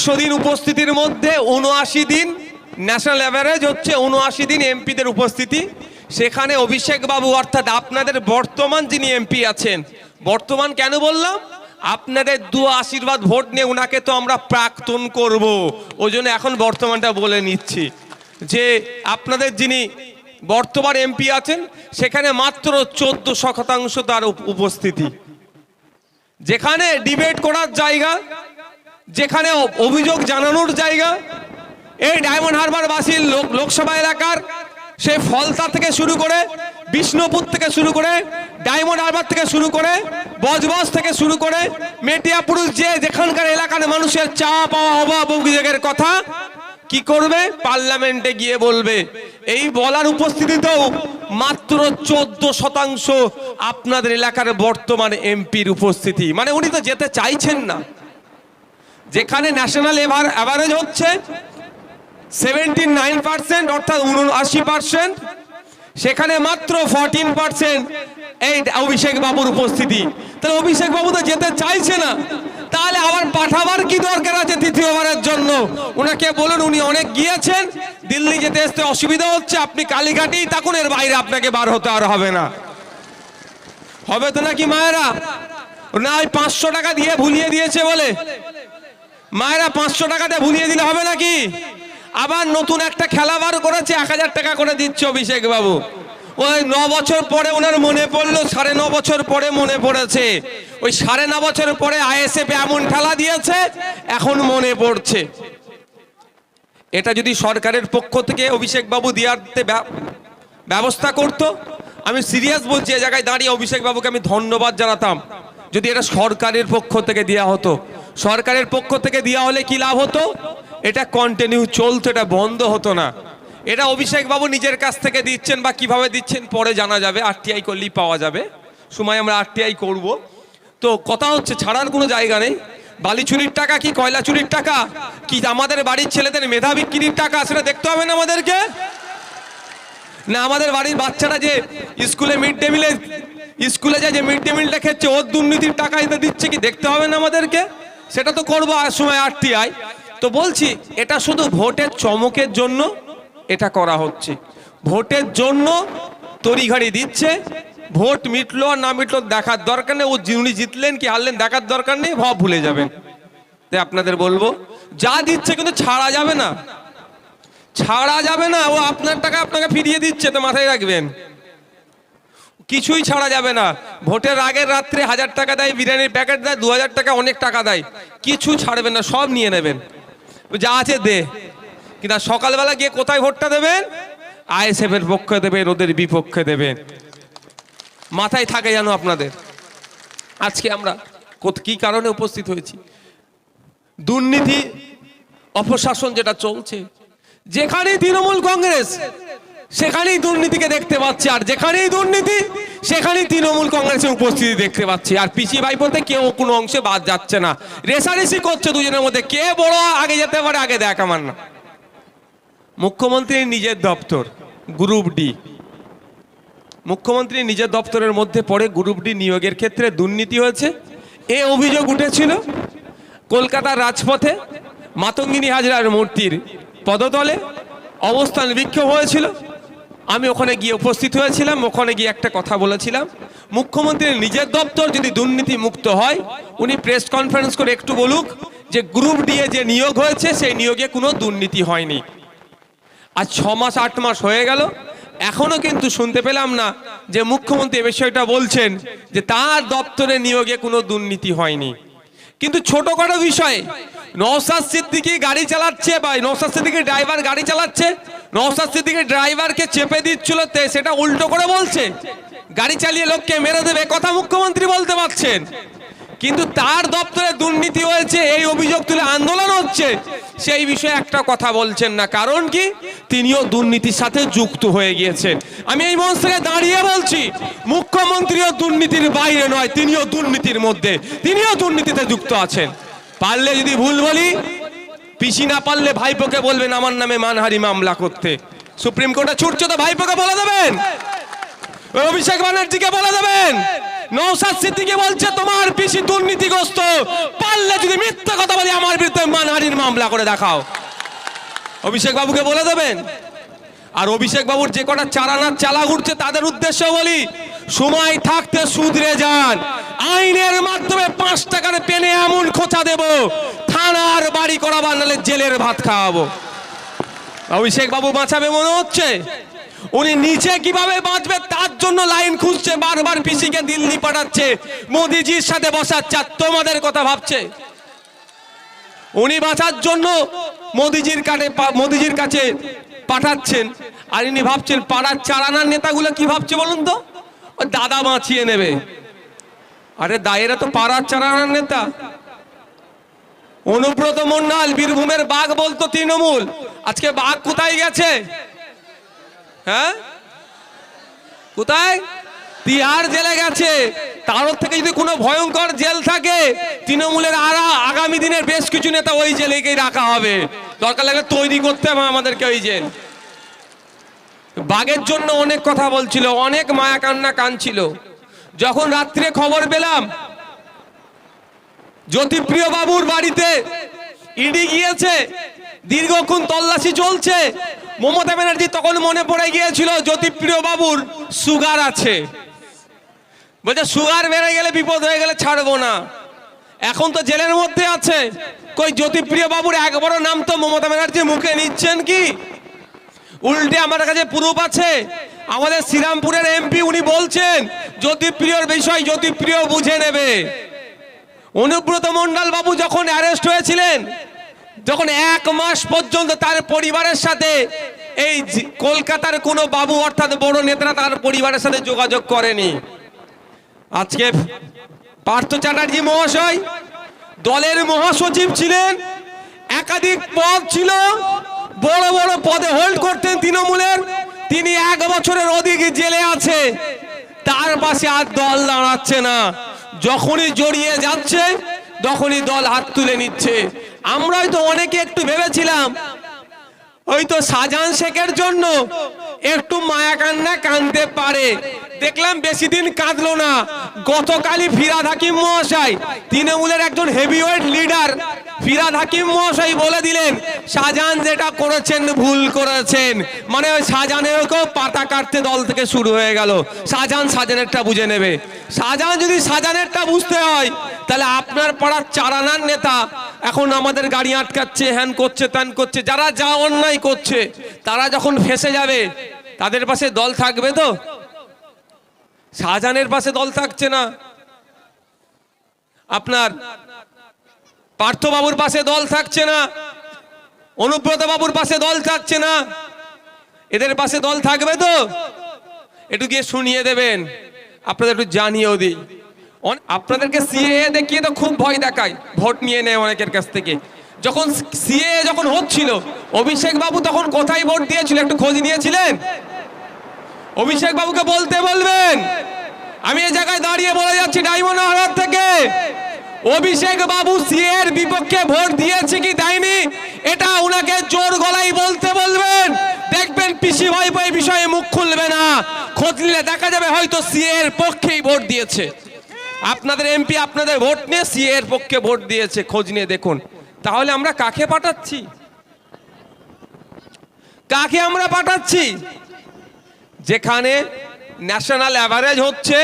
একশো দিন উপস্থিতির মধ্যে উনআশি দিন ন্যাশনাল অ্যাভারেজ হচ্ছে উনআশি দিন এমপিদের উপস্থিতি। সেখানে অভিষেক বাবু অর্থাৎ আপনাদের বর্তমান যিনি এমপি আছেন, বর্তমান কেন বললাম? আপনাদের দু আশীর্বাদ ভোট নিয়ে উনাকে তো আমরা প্রাক্তন করব। ওই জন্য এখন বর্তমানটা বলে নিচ্ছি। যে আপনাদের যিনি বর্তমান এমপি আছেন, সেখানে মাত্র চোদ্দ শতাংশ তার উপস্থিতি। যেখানে ডিবেট করার জায়গা যেখানে অভিযোগ জানানোর জায়গা, এই ডায়মন্ড হারবার বাসীর লোকসভা এলাকার সে ফলতা থেকে শুরু করে, বিষ্ণুপুর থেকে শুরু করে, ডায়মন্ড হারবার থেকে শুরু করে, বজবজ থেকে শুরু করে মেটিয়াপুরুষ যে যেখানকার এলাকার মানুষের চা পাওয়া অভাব অভিযোগের কথা, কি করবে? পার্লামেন্টে গিয়ে বলবে, এই বলার উপস্থিতিতেও মাত্র চোদ্দ শতাংশ আপনাদের এলাকার বর্তমান এমপির উপস্থিতি। মানে উনি তো যেতে চাইছেন না। যেখানে ন্যাশনাল অ্যাভারেজ হচ্ছে সেভেন্টি নাইন পার্সেন্ট অর্থাৎ উনআশি পার্সেন্ট সেখানে মাত্র ফোরটিন পার্সেন্ট এই অভিষেক বাবুর উপস্থিতি। তাহলে অভিষেক বাবু তো যেতে চাইছে না। তাহলে আবার পাঠাবার কি দরকার আছে তৃতীয়বারের জন্য? ওনাকে বলুন, উনি অনেক গিয়েছেন। দিল্লি যেতে আসতে অসুবিধা হচ্ছে, আপনি কালীঘাটেই থাকুন, এর বাইরে আপনাকে বার হতে আর হবে না। হবে তো নাকি মায়েরা? না ওই পাঁচশো টাকা দিয়ে ভুলিয়ে দিয়েছে বলে। মায়েরা পাঁচশো টাকাতে ভুলিয়ে দিলে হবে নাকি? আবার নতুন একটা খেলা বার করেছে, এক হাজার টাকা করে দিচ্ছে অভিষেক বাবু। ওই ন বছর পরে ওনার মনে পড়ল, সাড়ে ন বছর পরে মনে পড়েছে। ওই সাড়ে ন বছর পরে আইএসএফ এমন খেলা দিয়েছে, এখন মনে পড়ছে। এটা যদি সরকারের পক্ষ থেকে অভিষেক বাবু দিয়াতে ব্যবস্থা করতো, আমি সিরিয়াস বলছি এই জায়গায় দাঁড়িয়ে অভিষেক বাবুকে আমি ধন্যবাদ জানাতাম। যদি এটা সরকারের পক্ষ থেকে দেওয়া হতো, সরকারের পক্ষ থেকে দেওয়া হলে কি লাভ হতো? এটা কন্টিনিউ চলতো, এটা বন্ধ হতো না। এটা অভিষেক বাবু নিজের কাছ থেকে দিচ্ছেন বা কীভাবে দিচ্ছেন পরে জানা যাবে আরটিআই করলেই পাওয়া যাবে। সময় আমরা আরটিআই করব। তো কথা হচ্ছে, ছাড়ার কোনো জায়গা নেই। বালি চুরির টাকা কি কয়লা চুরির টাকা? কি আমাদের বাড়ির ছেলেদের মেধা বিক্রির টাকা সেটা দেখতে হবে না আমাদেরকে? না, আমাদের বাড়ির বাচ্চারা যে স্কুলে মিড ডে মিলে স্কুলে যায় যে মিড ডে মিলটা খেচ্ছে ওর দুর্নীতির টাকা এতে দিচ্ছে কি? দেখতে হবে না আমাদেরকে? সেটা তো করব সময় আরটিআই। তো বলছি, এটা শুধু ভোটের চমকের জন্য এটা করা হচ্ছে। ভোটের জন্য তড়িঘড়ি দিচ্ছে, ভোট মিটলো আর না মিটলো দেখার দরকার নেই। ও উনি জিতলেন কি হারলেন দেখার দরকার নেই, ভাব ভুলে যাবেন। তাই আপনাদের বলব, যা দিচ্ছে কিন্তু ছাড়া যাবে না। ছাড়া যাবে না, ও আপনার টাকা আপনাকে ফিরিয়ে দিচ্ছে, তো মাথায় রাখবেন। কিছুই ছাড়া যাবে না। ভোটের আগের রাত্রে হাজার টাকা দেয়, বিরিয়ানির প্যাকেট দেয়, দু হাজার টাকা অনেক টাকা দেয়। কিছু ছাড়বেন না, সব নিয়ে নেবেন। যা আছে দে। কিন্তু সকালবেলা গিয়ে কোথায় ভোটটা দেবেন? আইএসএফ এর পক্ষে দেবেন, ওদের বিপক্ষে দেবেন। মাথায় থাকে যেন আপনাদের। আজকে আমরা কি কারণে উপস্থিত হয়েছি? দুর্নীতি, অপশাসন যেটা চলছে, যেখানেই তৃণমূল কংগ্রেস সেখানেই দুর্নীতিকে দেখতে পাচ্ছি, আর যেখানেই দুর্নীতি, সেখানেই তৃণমূল কংগ্রেসের উপস্থিতি দেখতে পাচ্ছি। আর পিসি ভাই বলতে কেউ কোনো অংশে বাদ যাচ্ছে না। রেসারেসি করছে দুজনের মধ্যে। কে বড় আগে যেতে পারে, আগে দেখ আমার না। মুখ্যমন্ত্রীর নিজের দপ্তর, গ্রুপ ডি। মুখ্যমন্ত্রী নিজের দপ্তরের মধ্যে পড়ে গ্রুপ ডি নিয়োগের ক্ষেত্রে দুর্নীতি হয়েছে। এ অভিযোগ উঠেছিল কলকাতার রাজপথে, মাতঙ্গিনী হাজরার মূর্তির পদতলে। অবস্থান বিক্ষোভ হয়েছিল। আমি ওখানে গিয়ে উপস্থিত হয়েছিলাম, ওখানে গিয়ে একটা কথা বলেছিলাম। মুখ্যমন্ত্রীর নিজের দপ্তর যদি দুর্নীতি মুক্ত হয়, উনি প্রেস কনফারেন্স করে একটু বলুক যে গ্রুপ ডিএ যে নিয়োগ হয়েছে, সেই নিয়োগে কোনো দুর্নীতি হয়নি। আর ছ মাস, আট মাস হয়ে গেল, এখনও কিন্তু শুনতে পেলাম না যে মুখ্যমন্ত্রী এ বিষয়টা বলছেন যে তার দপ্তরে নিয়োগে কোনো দুর্নীতি হয়নি। কিন্তু ছোটখাটো বিষয়ে নৌসাদ সিদ্দিকি গাড়ি চালাচ্ছে বা নৌসাদ সিদ্দিকি ড্রাইভার গাড়ি চালাচ্ছে নৌসাদ সিদ্দিকি ড্রাইভারকে চেপে দিচ্ছিল সেটা উল্টো করে বলছে। গাড়ি চালিয়ে লোককে মেরে দেবে, কথা মুখ্যমন্ত্রী বলতে পারছেন। কিন্তু তার দপ্তরে দুর্নীতি হয়েছে, এই অভিযোগ তুলে আন্দোলন হচ্ছে। সেই বিষয়ে একটা কথা বলছেন না, কারণ কি? তিনিও দুর্নীতির সাথে যুক্ত হয়ে গিয়েছেন। আমি এই মঞ্চ থেকে দাঁড়িয়ে বলছি, মুখ্যমন্ত্রীও দুর্নীতির বাইরে নয়, তিনিও দুর্নীতির মধ্যে, তিনিও দুর্নীতিতে যুক্ত আছেন। পারলে যদি ভুল বলি পিসি না পারলে ভাইপোকে বলবেন, আমার নামে মানহারি মামলা করতে। সুপ্রিম কোর্টে ছুটছে তো ভাইপোকে বলে দেবেন। অভিষেক ব্যানার্জিকে বলে দেবেন। নৌসাদ সিদ্দিকে বলছে, তোমার পিসি দুর্নীতিগ্রস্ত। পারলে যদি মিথ্যা কথা বলি, আমার বিরুদ্ধে মানহানির মামলা করে দেখাও। অভিষেক বাবুকে বলে দেবেন। আর অভিষেক বাবুর যে কটা চারানার চালা ঘুরছে, তাদের উদ্দেশ্য বলি, সময় থাকতে সুধরে যান। আইনের মাধ্যমে পাঁচ টাকার পেনে এমন খোঁচা দেব। থানার বাড়ি করাবার নাহলে জেলের ভাত খাওয়াবো। অভিষেক বাবু বাঁচাবে মনে হচ্ছে? উনি নিচে কীভাবে বাঁচবে তার জন্য লাইন খুঁজছে বারবার পিসিকে দিল্লি পাঠাচ্ছে, মোদিজির সাথে বসাচ্ছে, আর তোমাদের কথা ভাবছে। উনি বাঁচার জন্য মোদিজির কাছে মোদিজির কাছে পাঠাচ্ছেন। আর ইনি ভাবছেন, পাড়ার চারানার নেতাগুলো কি ভাবছে বলুন তো? দাদা বাঁচিয়ে নেবে। আরে দায়েরা তো পাড়ার চারানার নেতা। অনুব্রত মন্ডল বীরভূমের বাঘ বলতো তৃণমূল। আজকে বাঘ কোথায় গেছে? হ্যাঁ? কোথায়? তিহার জেলে গেছে। তার থেকে যদি কোনো ভয়ঙ্কর জেল থাকে, তৃণমূলের আরা আগামী দিনের বেশ কিছু নেতা ওই জেলেকেই রাখা হবে। দরকার লাগলে তৈরি করতে হবে আমাদেরকে ওই জেল। বাঘের জন্য অনেক কথা বলছিল, অনেক মায়া কান্না কানছিল। যখন রাত্রে খবর পেলাম জ্যোতিপ্রিয় বাবুর বাড়িতে ইডি গিয়েছে, দীর্ঘক্ষণ তল্লাশি চলছে। মমতা ব্যানার্জি তখন মনে পড়ে গিয়েছিল জ্যোতিপ্রিয় বাবুর সুগার আছে। বলছে, সুগার বেড়ে গেলে বিপদ হয়ে গেলে ছাড়বো না। এখন তো জেলের মধ্যে আছে। কই জ্যোতিপ্রিয় বাবুর একবারও নাম তো মমতা ব্যানার্জি মুখে নিচ্ছেন কি? উল্টে আমার কাছে প্রুফ আছে। আমাদের শ্রীরামপুরের এমপি উনি বলছেন, জ্যোতিপ্রিয়র বিষয় জ্যোতিপ্রিয় বুঝে নেবে। অনুব্রত মন্ডল বাবু যখন অ্যারেস্ট হয়েছিলেন, যখন এক মাস পর্যন্ত তার পরিবারের সাথে এই কলকাতার কোনো বাবু অর্থাৎ বড় নেতারা তার পরিবারের সাথে যোগাযোগ করেনি। আজকে পার্থ চ্যাটার্জি মহাশয় দলের মহাসচিব ছিলেন, একাধিক পদ ছিল, বড় বড় পদে হোল্ড করতেন তৃণমূলের। তিনি এক বছরের অধিক জেলে আছে, তার পাশে আর দল দাঁড়াচ্ছে না। যখনই জড়িয়ে যাচ্ছে, তখনই দল হাত তুলে নিচ্ছে। আমরাই তো অনেকে একটু ভেবেছিলাম, ওই তো শাহজাহান শেখের জন্য একটু মায়া কান্না কানতে পারে। দেখলাম বেশি দিন কাঁদলো না। গতকালই ফিরাদ হাকিম মহাশয়, তৃণমূলের একজন হেভিওয়েট লিডার ফিরাদ হাকিম মহাশয় বলে দিলেন, শাহজাহান যেটা করেছেন ভুল করেছেন। মানে ওই শাহজাহানেরকেও পাতা কাটতে দল থেকে শুরু হয়ে গেল। শাহজাহান শাহজাহানেরটা বুঝে নেবে। শাহজাহান যদি শাহজাহানেরটা বুঝতে হয়, তাহলে আপনার পাড়ার চারানার নেতা এখন আমাদের গাড়ি আটকাচ্ছে, হ্যান করছে, ত্যান করছে, যারা যা অন্যায় করছে, তারা যখন ফেসে যাবে, তাদের পাশে দল থাকবে তো? শাহজাহানের পাশে দল থাকছে না। আপনার পার্থবাবুর পাশে দল থাকছে না। বাবুর পাশে দল থাকছে না। এদের পাশে দল থাকবে তো? একটু গিয়ে শুনিয়ে দেবেন। আপনাদের একটু জানিয়েও দিই। আপনাদেরকে সিএ দেখিয়ে তো খুব ভয় দেখায়। ভোট নিয়ে নেয় অনেকের কাছ থেকে। যখন সিএ যখন হচ্ছিল অভিষেক বাবু তখন কোথায় ভোট দিয়েছিল একটু খোঁজ নিয়েছিলেন? অভিষেক বাবুকে বলতে বলবেন। আমি এই জায়গায় দাঁড়িয়ে বলে যাচ্ছি ডায়মন্ড হারার থেকে। অভিষেক বাবু সিএ এর বিপক্ষে ভোট দিয়েছে কি দেয়নি? এটা উনাকে জোর গলায় বলতে বলবেন। দেখবেন পিসি ভাই এই বিষয়ে মুখ খুলবে না। খোঁজ নিলে দেখা যাবে হয়তো সিএ এর পক্ষেই ভোট দিয়েছে। আপনাদের এমপি আপনাদের ভোট নিয়ে সিএ এর পক্ষে ভোট দিয়েছে, খোঁজ নিয়ে দেখুন। তাহলে আমরা কাকে পাঠাচ্ছি? কাকে আমরা পাঠাচ্ছি? যেখানে ন্যাশনাল অ্যাভারেজ হচ্ছে